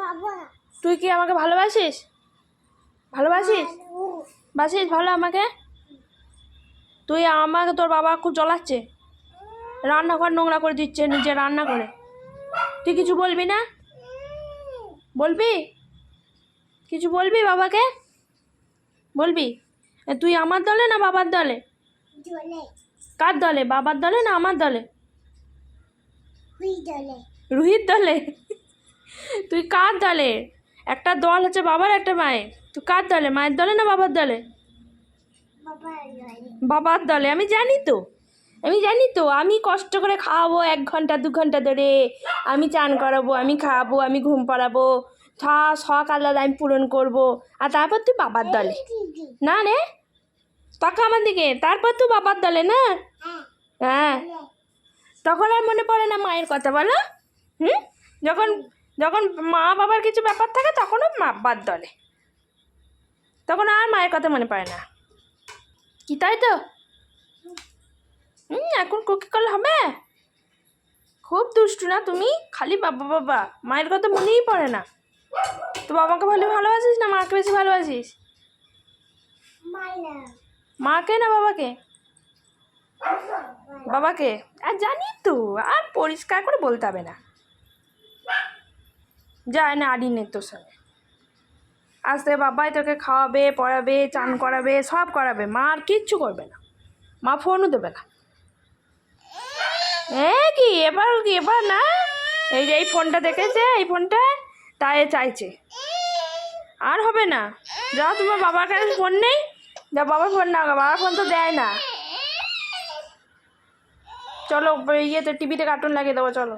বাবা। তুই কি আমাকে ভালোবাসিস? ভালোবাসিস? বাসিস ভালো আমাকে? তুই আমাকে তোর বাবা খুব জ্বলাচ্ছে। রান্নাঘর নোংরা করে দিচ্ছে নিজে রান্না করে। তুই কিছু বলবি না? বলবি? কিছু বলবি বাবাকে? বলবি? তুই আমার দলে না বাবার দলে? কার দলে? বাবার দলে না আমার দলে। রুহির দলে? তুই কার দলে? একটা দল হচ্ছে বাবার, একটা মায়ের। তুই কার দলে? মায়ের দলে না বাবার দলে? বাবার দলে। আমি জানি তো। আমি জানি তো। আমি কষ্ট করে খাওয়াবো এক ঘণ্টা, দু ঘণ্টা ধরে। আমি চান করাবো, আমি খাওয়াবো আমি ঘুম পাড়াবো। শখ আলাদা আমি পূরণ করব। আর তারপর তুই বাবার দলে। না রে? তাকা আমার দিকে? তারপর তুই বাবার দলে না? হ্যাঁ। তখন আর মনে পড়ে না মায়ের কথা, বলো। হুম? যখন যখন মা বাবার কিছু ব্যাপার থাকে, তখনও মা বাদ দলে। তখন আর মায়ের কথা মনে পড়ে না। কি তাই তো? হুম এখন কুকি করলে হবে? খুব দুষ্টু না তুমি? খালি বাবা বাবা। মায়ের কথা মনেই পড়ে না। তো বাবাকে ভালো, ভালোবাসিস না মাকে বেশি ভালোবাসিস? মাকে না বাবাকে? বাবাকে? আর জানি তো, আর পরিষ্কার করে বলতে হবে না। যায় না আড়ি নেই তোর সঙ্গে থেকে বাবাই তোকে খাওয়াবে, পড়াবে, চান করাবে, সব করাবে। মা আর কিচ্ছু করবে না। মা ফোনও দেবে না। এ কি, এবার কি, এবার না? এই যে, এই ফোনটা দেখেছে? এই ফোনটা? তাই চাইছে। আর হবে না। যাও তোমার বাবার কাছে ফোন নেই? যা, বাবার ফোন না, বাবার ফোন তো দেয় না। চলো, ইয়েতে টিভিতে কার্টুন লাগিয়ে দেবো, চলো।